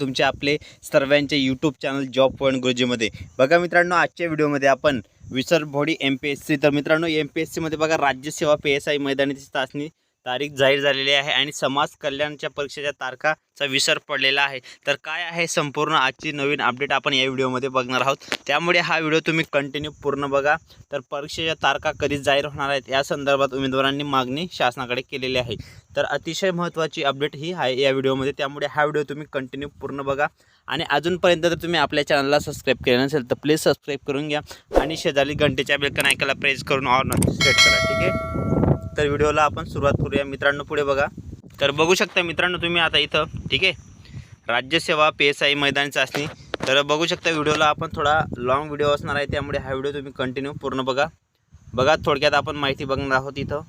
तुमचे आपले सर्वांचे यूट्यूब चॅनल जॉब पॉईंट गुरुजीमध्ये बघा मित्रांनो आजच्या व्हिडिओमध्ये आपण विसर भोडी एम पी एस सी तर मित्रांनो एम पी एस सीमध्ये बघा राज्यसेवा पी एस आय मैदानीची चाचणी तारीख जाहीर झालेली आहे आणि समाज कल्याणच्या परीक्षेच्या तारखाचा विसर पडलेला आहे. तर काय आहे संपूर्ण आजची नवीन अपडेट आपण या व्हिडिओमध्ये बघणार आहोत. त्यामुळे हा व्हिडिओ तुम्ही कंटिन्यू पूर्ण बघा. तर परीक्षेच्या तारखा कधी जाहीर होणार आहेत या संदर्भात उमेदवारांनी मागणी शासनाकडे केलेली आहे. तर अतिशय महत्त्वाची अपडेट ही आहे या व्हिडिओमध्ये. त्यामुळे हा व्हिडिओ तुम्ही कंटिन्यू पूर्ण बघा. आणि अजूनपर्यंत जर तुम्ही आपल्या चॅनलला सबस्क्राईब केलं नसेल तर प्लीज सबस्क्राईब करून घ्या. आणि शेजारी घंटेच्या बेलकन ऐकायला प्रेस करून ऑन सेट करा. ठीक आहे? तर व्हिडिओला आपण सुरुवात करूया. मित्रांनो पुढे बघा. तर बघू शकता मित्रांनो तुम्ही आता इथं ठीक आहे? राज्यसेवा पी एस आय मैदानी चाचणी तर बघू शकता व्हिडिओला आपण थोडा लाँग व्हिडिओ असणार आहे त्यामुळे हा व्हिडिओ तुम्ही कंटिन्यू पूर्ण बघा. बघा थोडक्यात आपण माहिती बघणार आहोत इथं.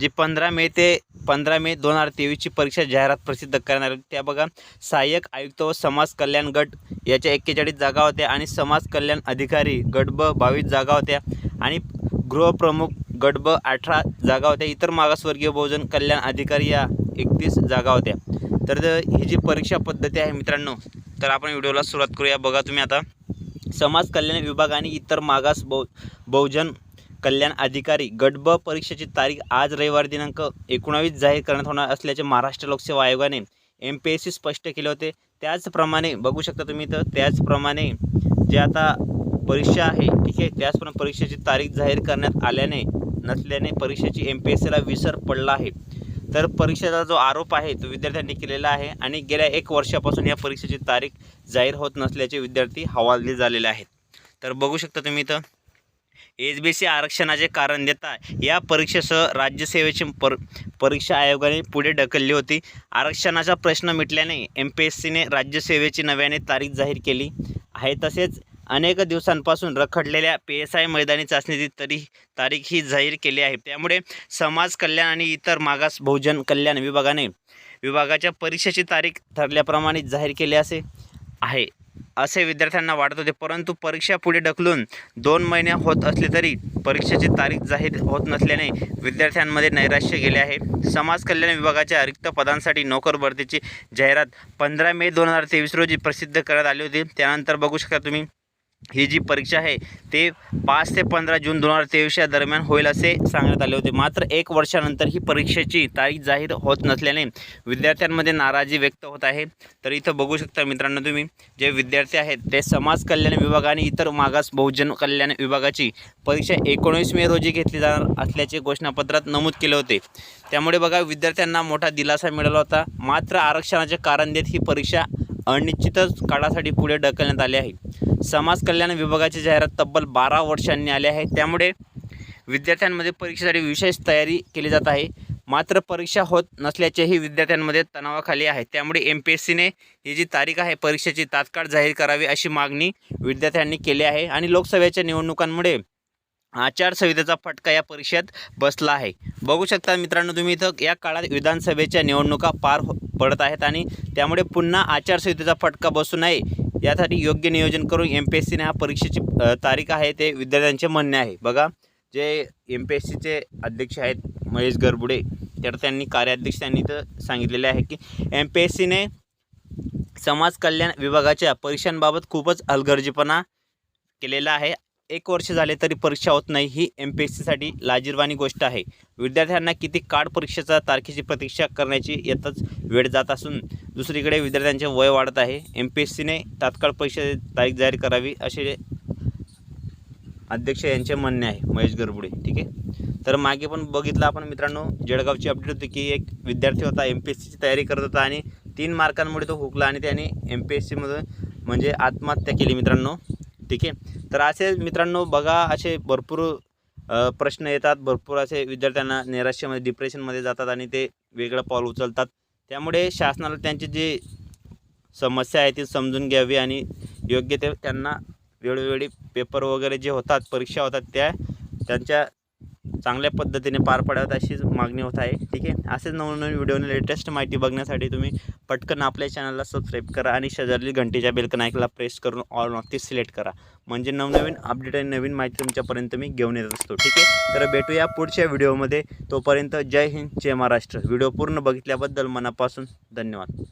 जी पंधरा मे ते पंधरा मे दोन हजार तेवीसची परीक्षा जाहिरात प्रसिद्ध करणार त्या बघा. सहाय्यक आयुक्त व समाज कल्याण गट याच्या एक्केचाळीस जागा होत्या आणि समाज कल्याण अधिकारी गट ब बावीस जागा होत्या. आणि गृहप्रमुख गटब अठरा जागा होत्या. इतर मागासवर्गीय बहुजन कल्याण अधिकारी या एकतीस जागा होत्या. तर ही जी परीक्षा पद्धती आहे मित्रांनो तर आपण व्हिडिओला सुरुवात करूया. बघा तुम्ही आता. समाज कल्याण विभाग आणि इतर मागास बहु बहुजन कल्याण अधिकारी गट ब परीक्षेची तारीख आज रविवार दिनांक एकोणावीस जाहीर करण्यात होणार असल्याचे महाराष्ट्र लोकसेवा आयोगाने एम पी एस सी स्पष्ट केले होते. त्याचप्रमाणे बघू शकता तुम्ही तर त्याचप्रमाणे जे आता परीक्षा आहे ठीक आहे त्याचप्रमाणे परीक्षेची तारीख जाहीर करण्यात आल्याने नसल्याने परीक्षेची एम पी एस सीला विसर पडला आहे. तर परीक्षेचा जो आरोप आहे तो विद्यार्थ्यांनी केलेला आहे आणि गेल्या एक वर्षापासून या परीक्षेची तारीख जाहीर होत नसल्याचे विद्यार्थी हवालदिल झालेले आहेत. तर बघू शकता तुम्ही इथं एच बी सी आरक्षणाचे कारण देता या परीक्षेसह राज्यसेवेची पर परीक्षा आयोगाने पुढे ढकलली होती. आरक्षणाचा प्रश्न मिटल्याने एम पी एस सीने राज्यसेवेची नव्याने तारीख जाहीर केली आहे. तसेच अनेक दिवसांपासून रखडलेल्या पी एस आय मैदानी चाचणीची तरी तारीख ही जाहीर केली आहे. त्यामुळे समाज कल्याण आणि इतर मागास बहुजन कल्याण विभागाने विभागाच्या परीक्षेची तारीख ठरल्याप्रमाणे जाहीर केली असे आहे. असे विद्यार्थ्यांना वाटत होते परंतु परीक्षा पुढे ढकलून दोन महिने होत असले तरी परीक्षेची तारीख जाहीर होत नसल्याने विद्यार्थ्यांमध्ये नैराश्य गेले आहे. समाज कल्याण विभागाच्या रिक्त पदांसाठी नोकर भरतीची जाहिरात पंधरा मे दोन हजार तेवीस रोजी प्रसिद्ध करण्यात आली होती. त्यानंतर बघू शकता तुम्ही ही जी परीक्षा आहे ते पाच ते पंधरा जून दोन हजार तेवीस या दरम्यान होईल असे सांगण्यात आले होते. मात्र एक वर्षानंतर ही परीक्षेची तारीख जाहीर होत नसल्याने विद्यार्थ्यांमध्ये नाराजी व्यक्त होत आहे. तर इथं बघू शकता मित्रांनो तुम्ही जे विद्यार्थी आहेत ते समाज कल्याण विभाग आणि इतर मागास बहुजन कल्याण विभागाची परीक्षा एकोणीस मे रोजी घेतली जाणार असल्याचे घोषणापत्रात नमूद केले होते. त्यामुळे बघा विद्यार्थ्यांना मोठा दिलासा मिळाला होता. मात्र आरक्षणाचे कारण देत ही परीक्षा अनिश्चितच काळासाठी पुढे ढकलण्यात आली आहे. समाज कल्याण विभागाची जाहिरात तब्बल बारा वर्षांनी आली आहे. त्यामुळे विद्यार्थ्यांमध्ये परीक्षेसाठी विशेष तयारी केली जात आहे. मात्र परीक्षा होत नसल्याचेही विद्यार्थ्यांमध्ये तणावाखाली आहे. त्यामुळे एम पी एस सीने ही जी तारीख आहे परीक्षेची तात्काळ जाहीर करावी अशी मागणी विद्यार्थ्यांनी केली आहे आणि लोकसभेच्या निवडणुकांमुळे आचारसंहितेचा फटका या परीक्षेत बसला आहे. बघू शकता मित्रांनो तुम्ही इथं या काळात विधानसभेच्या निवडणुका पार हो पडत आहेत आणि त्यामुळे पुन्हा आचारसंहितेचा फटका बसू नये यासाठी योग्य नियोजन करून एम पी एस सीने हा परीक्षेची तारीख आहे ते विद्यार्थ्यांचे म्हणणे आहे. बघा जे एम पी एस सीचे अध्यक्ष आहेत महेश गरबुडे तर त्यांनी कार्याध्यक्ष त्यांनी तर सांगितलेले आहे की एम पी एस सीने समाज कल्याण विभागाच्या परीक्षांबाबत खूपच हलगर्जीपणा केलेला आहे. एक वर्ष झाले तरी परीक्षा होत नाही ही एम पी एस सीसाठी लाजीरवाणी गोष्ट आहे. विद्यार्थ्यांना किती काळ परीक्षेचा तारखेची प्रतीक्षा करण्याची येतच वेळ जात असून दुसरीकडे विद्यार्थ्यांचे वय वाढत आहे. एम पी एस सीने तात्काळ परीक्षेची तारीख जाहीर करावी असे अध्यक्ष यांचे म्हणणे आहे. महेश गरबुडे ठीक आहे? तर मागे पण बघितलं आपण मित्रांनो जळगावची अपडेट होती की एक विद्यार्थी होता एम पी एस सीची तयारी करत होता आणि तीन मार्कांमुळे तो हुकला आणि त्याने एम पी एस सीमधून म्हणजे आत्महत्या केली मित्रांनो. ठीक आहे? तर असे मित्रांनो बघा असे भरपूर प्रश्न येतात. भरपूर असे विद्यार्थ्यांना नैराश्यामध्ये डिप्रेशनमध्ये जातात आणि ते वेगळं पाऊल उचलतात. त्यामुळे शासनाला त्यांची जी समस्या आहे ती समजून घ्यावी आणि योग्य ते त्यांना वेळोवेळी पेपर वगैरे जे होतात परीक्षा होतात त्या त्यांच्या चांगल्या पद्धतीने पार पाडाव्यात अशीच मागणी होत आहे. ठीक आहे? असेच नवनवीन व्हिडिओने लेटेस्ट माहिती बघण्यासाठी तुम्ही पटकन आपल्या चॅनलला सबस्क्राईब करा आणि शेजारील घंटेच्या बेलकन ऐकला प्रेस करून ऑल नॉक्ती सिलेक्ट करा. म्हणजे नवनवीन अपडेट आणि नवीन माहिती तुमच्यापर्यंत मी घेऊन येत असतो. ठीक आहे? तर भेटूया पुढच्या व्हिडिओमध्ये. तोपर्यंत जय हिंद जय महाराष्ट्र. व्हिडिओ पूर्ण बघितल्याबद्दल मनापासून धन्यवाद.